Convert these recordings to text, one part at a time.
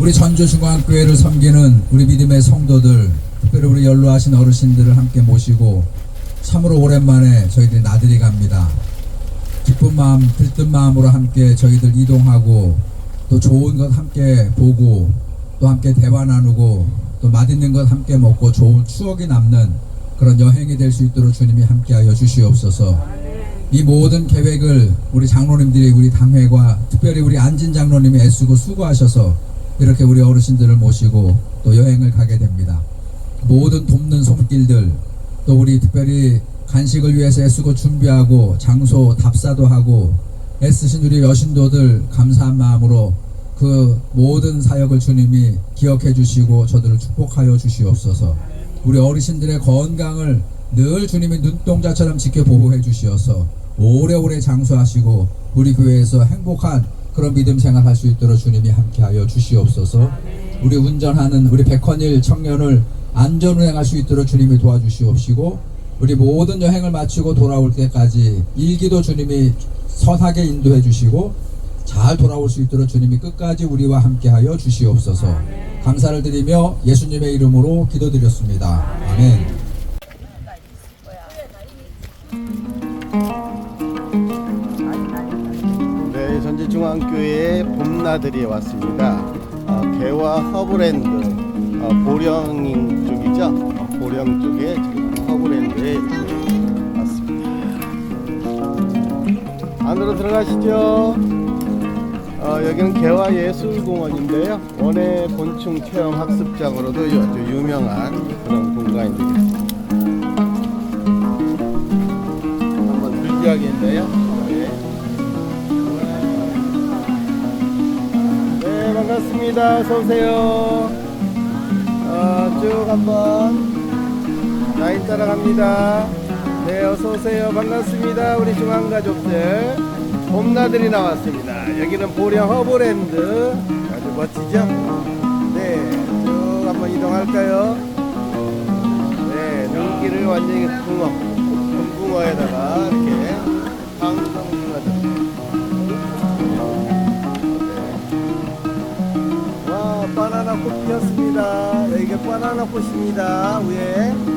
우리 전주중앙교회를 섬기는 우리 믿음의 성도들, 특별히 우리 연로하신 어르신들을 함께 모시고 참으로 오랜만에 저희들이 나들이 갑니다. 기쁜 마음, 들뜬 마음으로 함께 저희들 이동하고 또 좋은 것 함께 보고 또 함께 대화 나누고 또 맛있는 것 함께 먹고 좋은 추억이 남는 그런 여행이 될 수 있도록 주님이 함께하여 주시옵소서. 이 모든 계획을 우리 장로님들이 우리 당회과 특별히 우리 안진 장로님이 애쓰고 수고하셔서 이렇게 우리 어르신들을 모시고 또 여행을 가게 됩니다. 모든 돕는 손길들 또 우리 특별히 간식을 위해서 애쓰고 준비하고 장소 답사도 하고 애쓰신 우리 여신도들 감사한 마음으로 그 모든 사역을 주님이 기억해 주시고 저들을 축복하여 주시옵소서. 우리 어르신들의 건강을 늘 주님이 눈동자처럼 지켜 보호해 주시어서 오래오래 장수하시고 우리 교회에서 행복한 그런 믿음 생활할 수 있도록 주님이 함께하여 주시옵소서. 우리 운전하는 우리 백헌일 청년을 안전 운행할 수 있도록 주님이 도와주시옵시고 우리 모든 여행을 마치고 돌아올 때까지 일기도 주님이 선하게 인도해 주시고 잘 돌아올 수 있도록 주님이 끝까지 우리와 함께하여 주시옵소서. 감사를 드리며 예수님의 이름으로 기도드렸습니다. 아멘. 중앙교회 봄나들이에 왔습니다. 어, 개화 허브랜드 어, 보령 쪽이죠? 어, 보령 쪽에 지금 허브랜드에 왔습니다. 안으로 들어가시죠. 어, 여기는 개화 예술공원인데요. 원예 곤충 체험 학습장으로도 아주 유명한 그런 공간입니다. 한번 들려야겠네요. 반갑습니다. 어서 오세요. 어, 쭉 한번 라인 따라갑니다. 네, 어서 오세요. 반갑습니다. 우리 중앙 가족들. 봄나들이 나왔습니다. 여기는 보령 허브랜드. 아주 멋지죠? 네, 쭉 한번 이동할까요? 네, 눈길을 완전히 붕어, 금붕어에다가 이렇게 방송 꽃 피었습니다. 네, 이게 바나나 꽃입니다. 위에 네,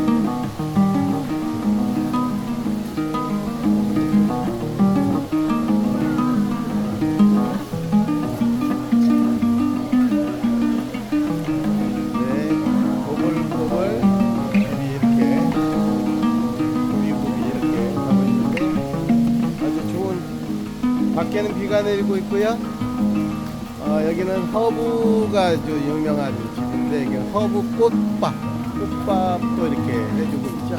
밖에는 비가 내리고 있고요. 어, 여기는 허브가 아주 유명한 집인데 이게 허브 꽃밥 꽃밥도 이렇게 해주고 있죠.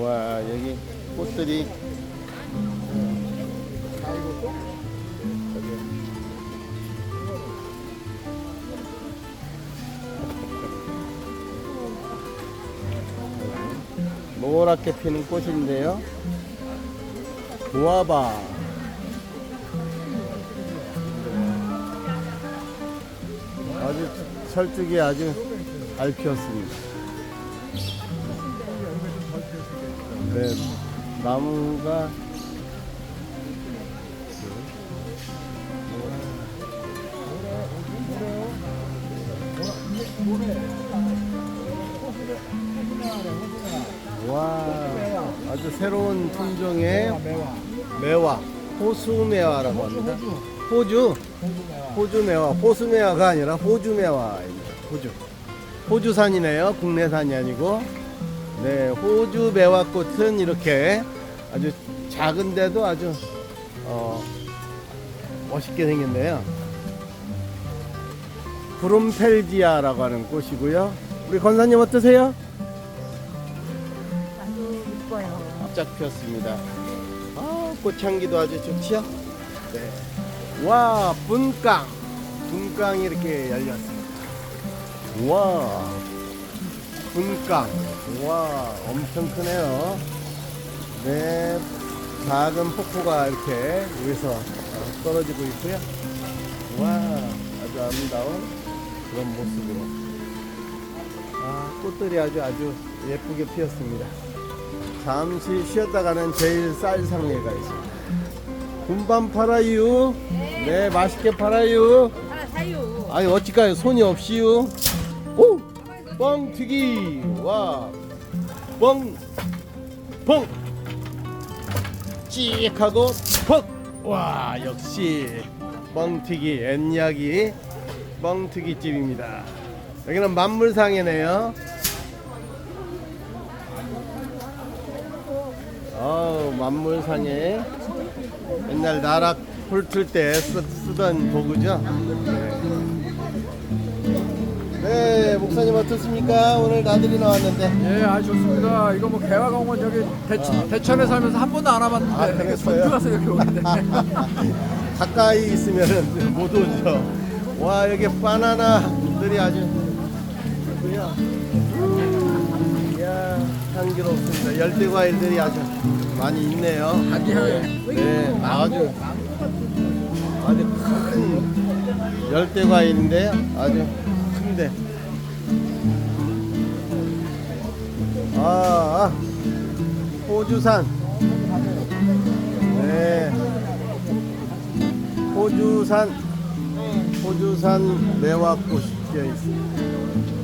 와 여기 꽃들이 노랗게 피는 꽃인데요. 구아바. 아주 철쭉이 아주 잘 피었습니다. 네, 나무가 와 아주 새로운 품종의 매화 호수 매화라고 합니다. 호주 호주 매화 호수 매화가 아니라 호주 매화입니다. 호주 호주산이네요. 국내산이 아니고 네 호주 매화꽃은 이렇게 아주 작은데도 아주 어, 멋있게 생겼네요. 브룸펠지아라고 하는 꽃이고요. 우리 권사님 어떠세요? 쫙 피었습니다. 아, 꽃향기도 아주 좋지요? 네. 와, 분깡. 분깡이 이렇게 열렸습니다. 와, 분깡. 와, 엄청 크네요. 네, 작은 폭포가 이렇게 위에서 어, 떨어지고 있고요. 와, 아주 아름다운 그런 모습으로. 아, 꽃들이 아주 아주 예쁘게 피었습니다. 잠시 쉬었다 가는 제일 쌀 상회가 있습니다. 군밤 팔아요. 네, 맛있게 팔아요. 하나 사요. 아니 어찌까요 손이 없이요. 오, 뻥 튀기 와, 뻥, 뻥, 찍하고 퍽. 와 역시 뻥 튀기 엔약이 뻥튀기 집입니다. 여기는 만물상이네요. 어우 만물상에 옛날 나락 훑을 때 쓰, 쓰던 도구죠. 네, 목사님 어떻습니까? 오늘 나들이 나왔는데. 예, 아주 좋습니다. 이거 뭐 개화공원 여기 대, 대천에 살면서 한 번도 안 와봤는데 아, 이렇게 그랬어요? 선주 가서 이렇게 오는데 가까이 있으면은 못 오죠. 와, 여기 바나나들이 아주? 이야, 향기롭습니다. 열대 과일들이 아주 많이 있네요. 아기향 네, 아주 아주 큰 열대 과일인데 아주 큰데. 아, 아, 호주산. 네. 호주산 호주산 매화꽃이 피어 있습니다.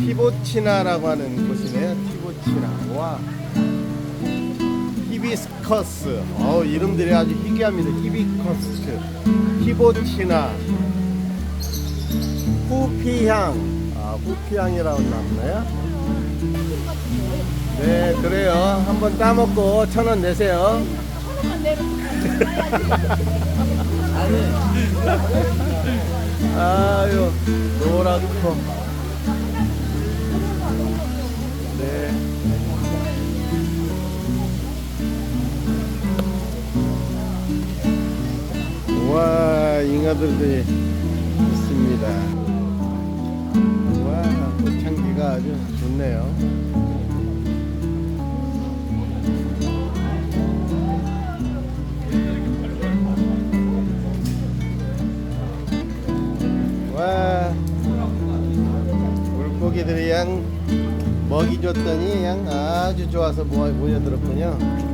티보치나라고 하는 곳이네요. 티보치나. 와. 히비스커스. 어 이름들이 아주 희귀합니다. 히비스커스. 티보치나. 후피향. 아, 후피향이라고 나오나요? 네, 그래요. 한번 따먹고 천 원 내세요. 아유, 노랗고. 잉어들도 있습니다. 와, 꽃향기가 아주 좋네요. 와 물고기들이 양 먹이 줬더니 양 아주 좋아서 모여, 모여들었군요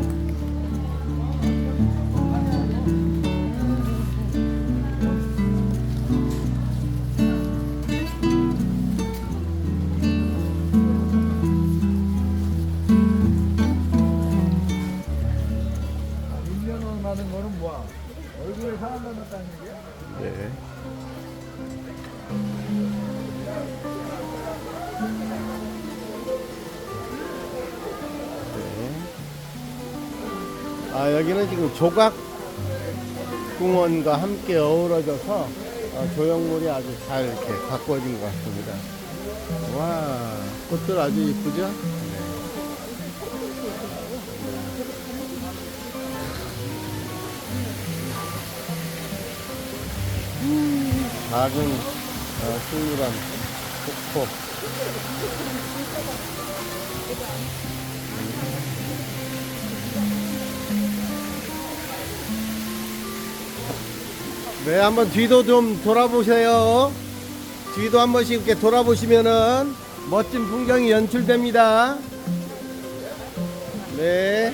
여기는 지금 조각 공원과 함께 어우러져서 어, 조형물이 아주 잘 이렇게 가꾸어진 것 같습니다. 와 꽃들 아주 이쁘죠? 작은 어, 순수한 폭포. 네, 한번 뒤도 좀 돌아보세요. 뒤도 한 번씩 이렇게 돌아보시면은 멋진 풍경이 연출됩니다. 네.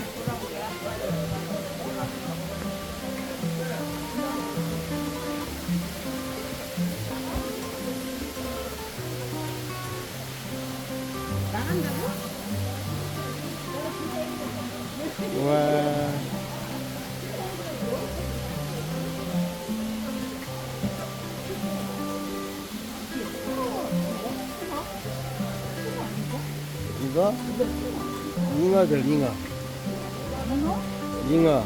이거? 잉어들, 잉어. 잉어.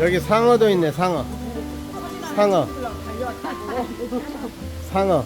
여기 상어도 있네, 상어. 상어. 상어.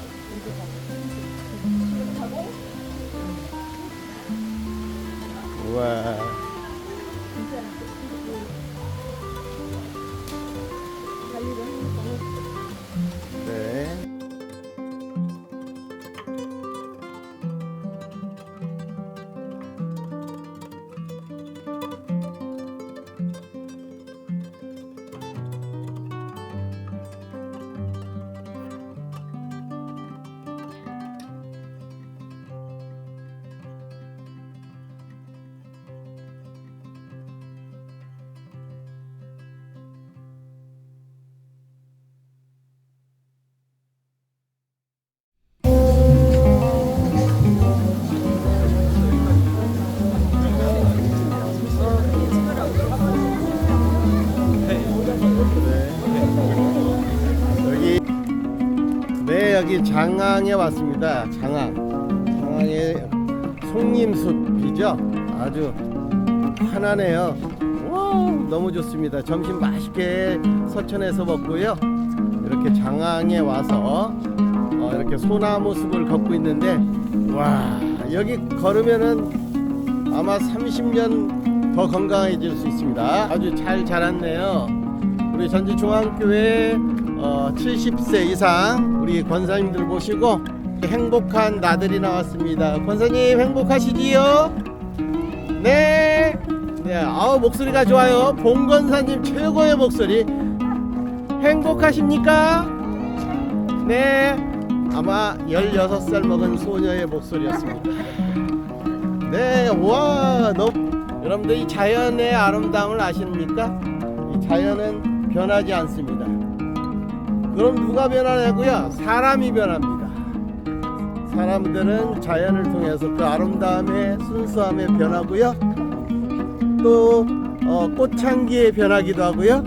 장항에 왔습니다. 장항. 장항의 송림숲이죠. 아주 편하네요. 와, 너무 좋습니다. 점심 맛있게 서천에서 먹고요. 이렇게 장항에 와서 어, 이렇게 소나무 숲을 걷고 있는데 와 여기 걸으면은 아마 30년 더 건강해질 수 있습니다. 아주 잘 자랐네요. 우리 전주중앙교회 어, 70세 이상 우리 권사님들 모시고 행복한 나들이 나왔습니다. 권사님 행복하시지요? 네. 네. 아우 목소리가 좋아요. 봉권사님 최고의 목소리. 행복하십니까? 네. 아마 16살 먹은 소녀의 목소리였습니다. 네. 와, 너 여러분들 이 자연의 아름다움을 아십니까? 이 자연은 변하지 않습니다. 그럼 누가 변하냐고요? 사람이 변합니다. 사람들은 자연을 통해서 그 아름다움에 순수함에 변하고요. 또 어, 꽃향기에 변하기도 하고요.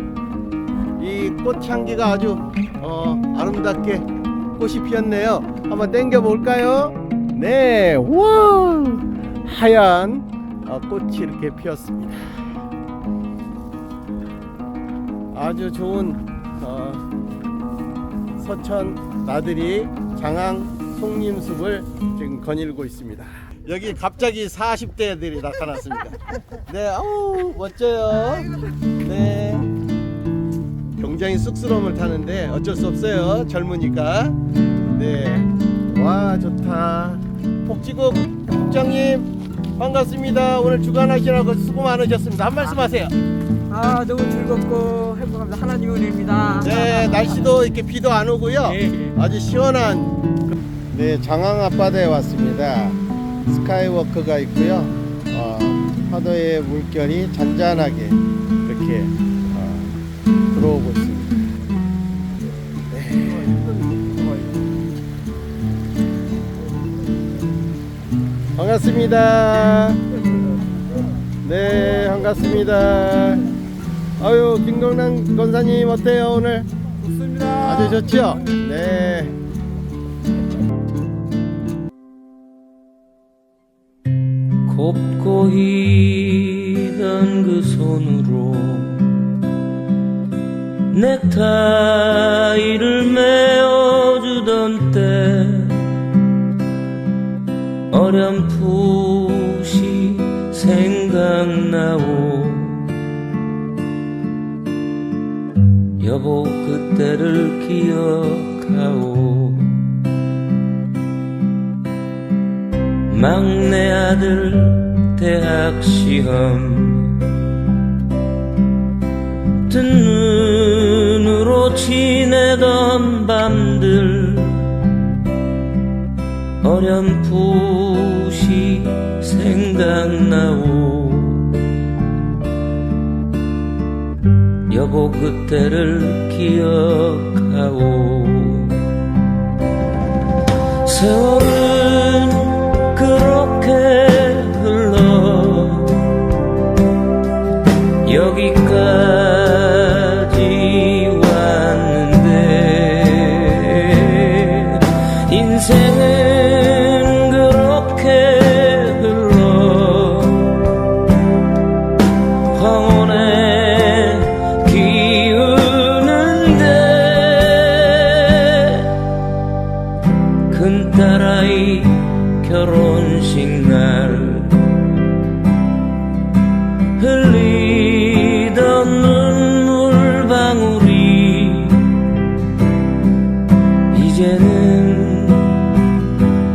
이 꽃향기가 아주 어, 아름답게 꽃이 피었네요. 한번 땡겨 볼까요? 네, 와 하얀 어, 꽃이 이렇게 피었습니다. 아주 좋은 어, 서천 나들이 장항 송림숲을 지금 거닐고 있습니다. 여기 갑자기 40대들이 나타났습니다. 네, 아우 멋져요. 네, 굉장히 쑥스러움을 타는데 어쩔 수 없어요. 젊으니까. 네, 와 좋다. 복지국 국장님 반갑습니다. 오늘 주관하시라고 수고 많으셨습니다. 한 말씀 하세요. 아 너무 즐겁고 행복합니다. 하나님 은혜입니다. 네, 날씨도 이렇게 비도 안 오고요. 예. 아주 시원한 네 장항 앞바다에 왔습니다. 스카이워크가 있고요. 어, 파도의 물결이 잔잔하게 이렇게 어, 들어오고 있습니다. 네. 반갑습니다. 네, 반갑습니다. 아유, 김경남 권사님 어때요 오늘? 좋습니다. 아주 좋죠? 네. 곱고 희던 그 손으로 넥타이를 메어주던 때 어렴풋이 생각나오 기억하오. 막내 아들 대학 시험. 뜬 눈으로 지내던 밤들. 어렴풋이 생각나오. 여보 그때를 기억 하오 세월은 그렇게 흘러 여기까지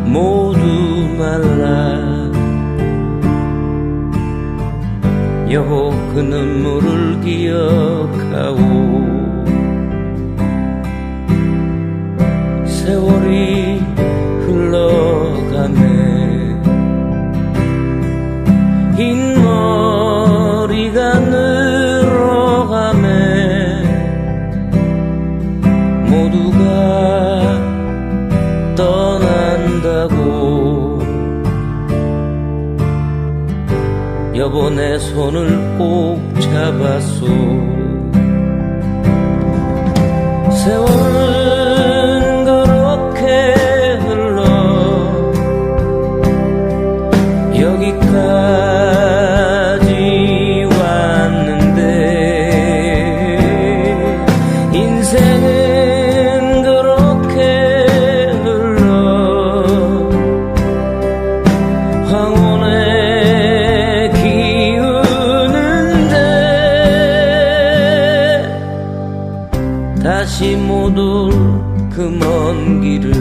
모두 말라. 여보 그 눈물을 기억하오. 세월이 흘러가네 여보 내 손을 꼭 잡았소. 세월 그 먼 길을